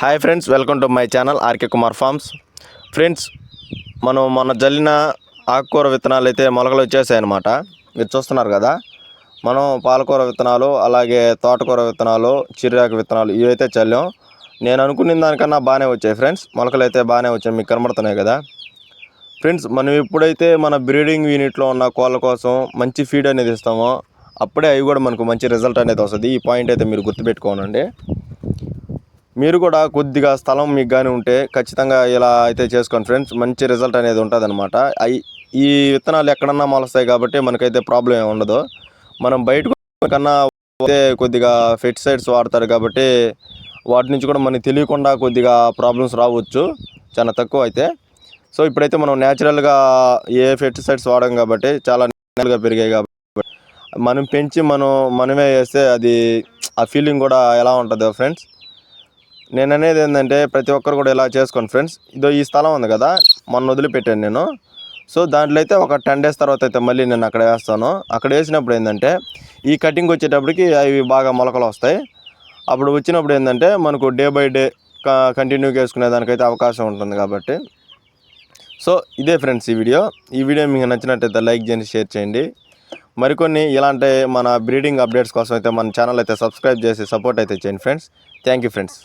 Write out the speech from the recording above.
Hi friends welcome to my channel R K Kumar farms. Friends మనం మొన్న జల్లిన ఆకుకూర విత్తనాలు అయితే మొలకలు వచ్చేసాయి అనమాట మీరు చూస్తున్నారు కదా మనం పాలకూర విత్తనాలు అలాగే తోటకూర విత్తనాలు చిరాకు విత్తనాలు ఇవి అయితే చల్లాం. నేను అనుకున్న దానికన్నా బాగానే వచ్చాయి ఫ్రెండ్స్. మొలకలు అయితే బాగానే వచ్చాయి మీకు కనబడుతున్నాయి కదా. ఫ్రెండ్స్ మనం ఎప్పుడైతే మన బ్రీడింగ్ యూనిట్లో ఉన్న కోళ్ళ కోసం మంచి ఫీడ్ అనేది ఇస్తామో. అప్పుడే అవి కూడా మనకు మంచి రిజల్ట్ అనేది వస్తుంది. ఈ పాయింట్ అయితే మీరు గుర్తుపెట్టుకోనండి. మీరు కూడా కొద్దిగా స్థలం మీకు కానీ ఉంటే ఖచ్చితంగా ఇలా అయితే చేసుకోండి ఫ్రెండ్స్. మంచి రిజల్ట్ అనేది ఉంటుంది అనమాట అవి ఈ విత్తనాలు ఎక్కడన్నా మొలుస్తాయి కాబట్టి మనకైతే ప్రాబ్లం ఏమి ఉండదు. మనం బయట కన్నా అయితే కొద్దిగా ఫెస్టిసైడ్స్ వాడతారు కాబట్టి వాటి నుంచి కూడా మనకి తెలియకుండా కొద్దిగా ప్రాబ్లమ్స్ రావచ్చు. చాలా తక్కువ అయితే. సో ఇప్పుడైతే మనం న్యాచురల్గా ఏ ఫెస్టిసైడ్స్ వాడడం కాబట్టి చాలా న్యాచురల్గా పెరిగాయి కాబట్టి మనం పెంచి మనం మనమే వేస్తే అది ఆ ఫీలింగ్ కూడా ఎలా ఉంటుందో ఫ్రెండ్స్. నేను అనేది ఏంటంటే ప్రతి ఒక్కరు కూడా ఇలా చేసుకోండి ఫ్రెండ్స్. ఇదో ఈ స్థలం ఉంది కదా మొన్న వదిలిపెట్టాను నేను. సో దాంట్లో అయితే ఒక టెన్ డేస్ తర్వాత అయితే మళ్ళీ నేను అక్కడ వేస్తాను. అక్కడ వేసినప్పుడు ఏంటంటే ఈ కటింగ్ వచ్చేటప్పటికి అవి బాగా మొలకలు వస్తాయి. అప్పుడు వచ్చినప్పుడు ఏంటంటే మనకు డే బై డే కంటిన్యూగా వేసుకునే దానికైతే అవకాశం ఉంటుంది కాబట్టి. సో ఇదే ఫ్రెండ్స్ ఈ వీడియో. ఈ వీడియో మీకు నచ్చినట్టయితే లైక్ చేయండి షేర్ చేయండి. మరికొన్ని ఇలాంటి మన బ్రీడింగ్ అప్డేట్స్ కోసం అయితే మన ఛానల్ అయితే సబ్స్క్రైబ్ చేసి సపోర్ట్ అయితే చేయండి ఫ్రెండ్స్. Thank you friends.